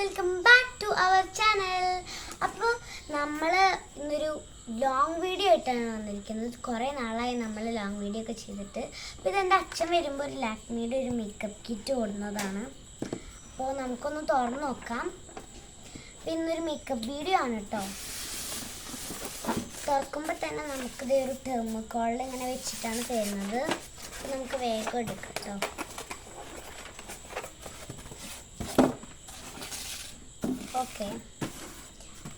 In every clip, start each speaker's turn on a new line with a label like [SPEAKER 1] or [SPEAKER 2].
[SPEAKER 1] Welcome back to our channel അപ്പോൾ നമ്മൾ ഇന്നൊരു ലോങ് വീഡിയോ ആയിട്ടാണ് വന്നിരിക്കുന്നത്. കുറേ നാളായി നമ്മൾ ലോങ് വീഡിയോ ഒക്കെ ചെയ്തിട്ട്. അപ്പോൾ ഇതെന്റെ അച്ഛൻ വരുമ്പോൾ ഒരു ലാക്മിയുടെ ഒരു മേക്കപ്പ് കിറ്റ് ഓടുന്നതാണ്. അപ്പോൾ നമുക്കൊന്ന് തുറന്ന് നോക്കാം. അപ്പോൾ ഇന്നൊരു മേക്കപ്പ് വീഡിയോ ആണ് കേട്ടോ തുറക്കുമ്പോൾ തന്നെ നമുക്കിത് ഒരു തെർമോക്കോളിൽ ഇങ്ങനെ വെച്ചിട്ടാണ് തരുന്നത്. നമുക്ക് വേഗം എടുക്കാം കേട്ടോ ഓക്കെ.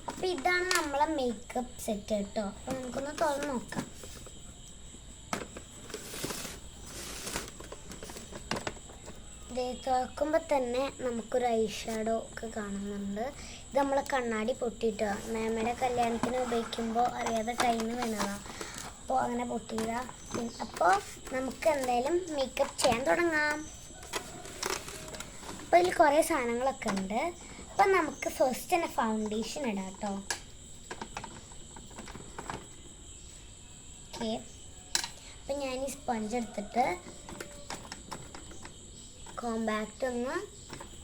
[SPEAKER 1] അപ്പൊ ഇതാണ് നമ്മളെ മേക്കപ്പ് സെറ്റ് കേട്ടോ. അപ്പൊ നമുക്കൊന്ന് തുറന്ന് നോക്കാം. ദേ തുറക്കുമ്പോ തന്നെ നമുക്കൊരു ഐ ഷാഡോ ഒക്കെ കാണുന്നുണ്ട്. ഇത് നമ്മളെ കണ്ണാടി പൊട്ടിയിട്ടോ. മാമയുടെ കല്യാണത്തിന് ഉപയോഗിക്കുമ്പോൾ അറിയാതെ കയ്യിൽ നിന്ന് അപ്പോൾ അങ്ങനെ പൊട്ടിയില്ല അപ്പോൾ നമുക്ക് എന്തായാലും മേക്കപ്പ് ചെയ്യാൻ തുടങ്ങാം. അപ്പോൾ ഇതിൽ കുറേ സാധനങ്ങളൊക്കെ ഉണ്ട്. അപ്പം നമുക്ക് ഫസ്റ്റ് തന്നെ ഫൗണ്ടേഷൻ ഇടാം കേട്ടോ. ഓക്കെ അപ്പം ഞാൻ ഈ സ്പഞ്ച് എടുത്തിട്ട് കോമ്പാക്റ്റ് ഒന്ന്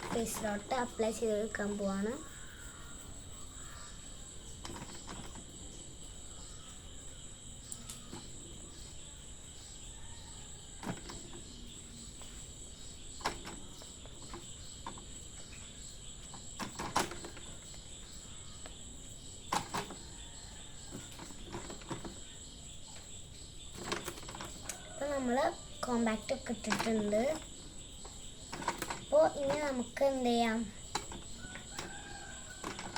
[SPEAKER 1] ഫേസിലോട്ട് അപ്ലൈ ചെയ്ത് കൊടുക്കാൻ പോവാണ് അപ്പോൾ നമ്മൾ കോമ്പാക്റ്റ് ഒക്കെ ഇട്ടിട്ടുണ്ട്. അപ്പോൾ ഇനി നമുക്ക് എന്ത് ചെയ്യാം?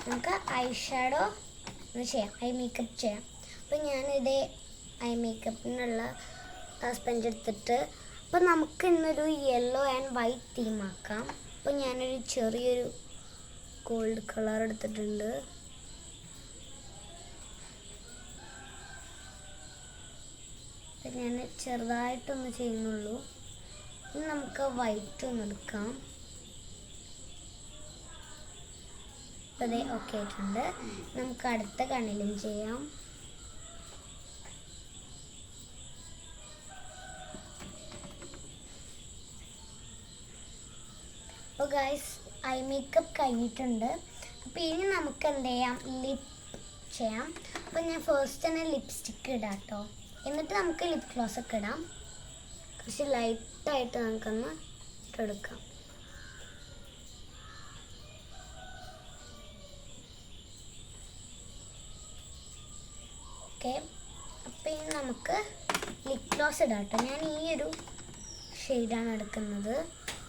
[SPEAKER 1] നമുക്ക് ഐ ഷാഡോ ചെയ്യാം. ഐ മേക്കപ്പ് ചെയ്യാം. അപ്പോൾ ഞാനിത് ഐ മേക്കപ്പിനുള്ള സ്പെഞ്ച് എടുത്തിട്ട് അപ്പോൾ നമുക്ക് ഇന്നൊരു യെല്ലോ ആൻഡ് വൈറ്റ് ആക്കാം. അപ്പോൾ ഞാനൊരു ചെറിയൊരു ഗോൾഡ് കളർ എടുത്തിട്ടുണ്ട്. ഞാൻ ചെറുതായിട്ടൊന്ന് ചെയ്യുന്നുള്ളൂ. ഇനി നമുക്ക് വൈറ്റ് ഒന്ന് എടുക്കാം. അതെ ഓക്കെ ആയിട്ടുണ്ട്. നമുക്ക് അടുത്ത കണ്ണിലും ചെയ്യാം. അപ്പോൾ ഗൈസ് ഐ മേക്കപ്പ് കഴിഞ്ഞിട്ടുണ്ട്. അപ്പോൾ ഇനി നമുക്ക് എന്ത് ചെയ്യാം? ലിപ് ചെയ്യാം. അപ്പോൾ ഞാൻ ഫസ്റ്റ് തന്നെ ലിപ്സ്റ്റിക്ക് ഇടാം കേട്ടോ എന്നിട്ട് നമുക്ക് ലിപ് ഗ്ലോസ് ഒക്കെ ഇടാം. കുറച്ച് ലൈറ്റായിട്ട് നമുക്കൊന്ന് ഇട്ടെടുക്കാം. ഓക്കെ അപ്പം ഇനി നമുക്ക് ലിപ് ഗ്ലോസ് ഇടാം ഞാൻ ഈ ഒരു ഷെയ്ഡാണ് എടുക്കുന്നത്.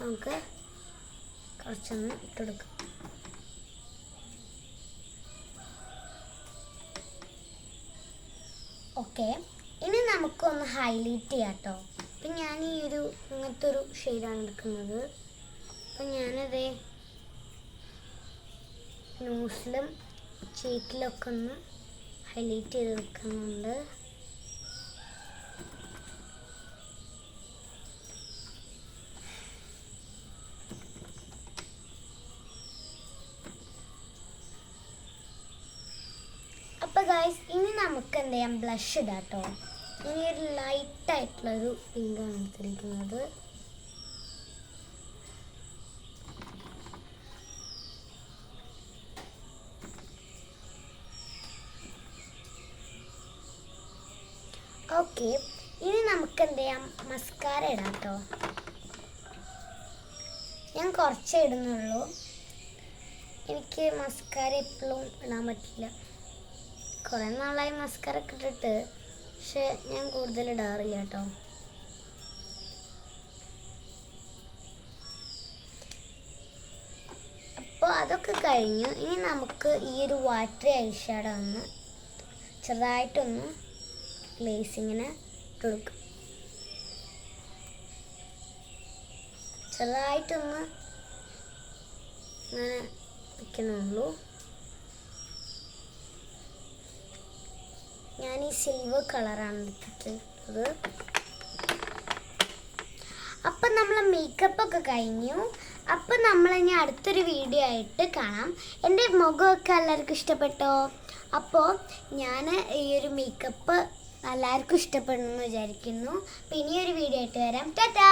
[SPEAKER 1] നമുക്ക് കുറച്ചൊന്ന് ഇട്ടെടുക്കാം. ഓക്കെ ഇനി നമുക്കൊന്ന് ഹൈലൈറ്റ് ചെയ്യാം കേട്ടോ അപ്പം ഞാൻ ഈ ഒരു അങ്ങനത്തെ ഒരു ഷെയ്ഡാണ് എടുക്കുന്നത്. അപ്പം ഞാനതേ ന്യൂസിലും ചീക്കിലൊക്കെ ഒന്ന് ഹൈലൈറ്റ് ചെയ്ത് വെക്കുന്നുണ്ട് അപ്പോൾ ഗായ്സ് ഇനി നമുക്ക് എന്ത് ചെയ്യാം? ബ്ലഷ് ഇടാം കേട്ടോ ഇനി ഒരു ആയിട്ടുള്ളൊരു പിങ്കാണ് എടുത്തിരിക്കുന്നത്. ഓക്കെ ഇനി നമുക്ക് എന്ത് ചെയ്യാം മസ്കാര ഇടാം കേട്ടോ ഞാൻ കുറച്ചേ ഇടുന്നുള്ളൂ. എനിക്ക് മസ്കാര എപ്പോഴും ഇടാൻ പറ്റില്ല കുറേ നാളായി മസ്കാര ഒക്കെ ഇട്ടിട്ട്. പക്ഷെ ഞാൻ കൂടുതൽ ഇടാറില്ല കേട്ടോ. അപ്പോൾ അതൊക്കെ കഴിഞ്ഞു. ഇനി നമുക്ക് ഈ ഒരു വാട്ടർ ഐഷാഡോ ഒന്ന് ചെറുതായിട്ടൊന്ന് ഗ്ലേസിങ്ങിന് കൊടുക്കും. ചെറുതായിട്ടൊന്ന് ഇങ്ങനെ വയ്ക്കുന്നുള്ളൂ ഞാൻ ഈ സിൽവർ കളറാണ് എടുത്തിട്ടുള്ളത്. അപ്പം നമ്മൾ മേക്കപ്പ് ഒക്കെ കഴിഞ്ഞു. അപ്പം നമ്മൾ ഇനി അടുത്തൊരു വീഡിയോ ആയിട്ട് കാണാം. എന്റെ മുഖമൊക്കെ എല്ലാവർക്കും ഇഷ്ടപ്പെട്ടോ? അപ്പോൾ ഞാൻ ഈ ഒരു മേക്കപ്പ് എല്ലാവർക്കും ഇഷ്ടപ്പെടുന്നു വിചാരിക്കുന്നു. അപ്പം ഇനിയൊരു വീഡിയോ ആയിട്ട് വരാം. ടാറ്റാ!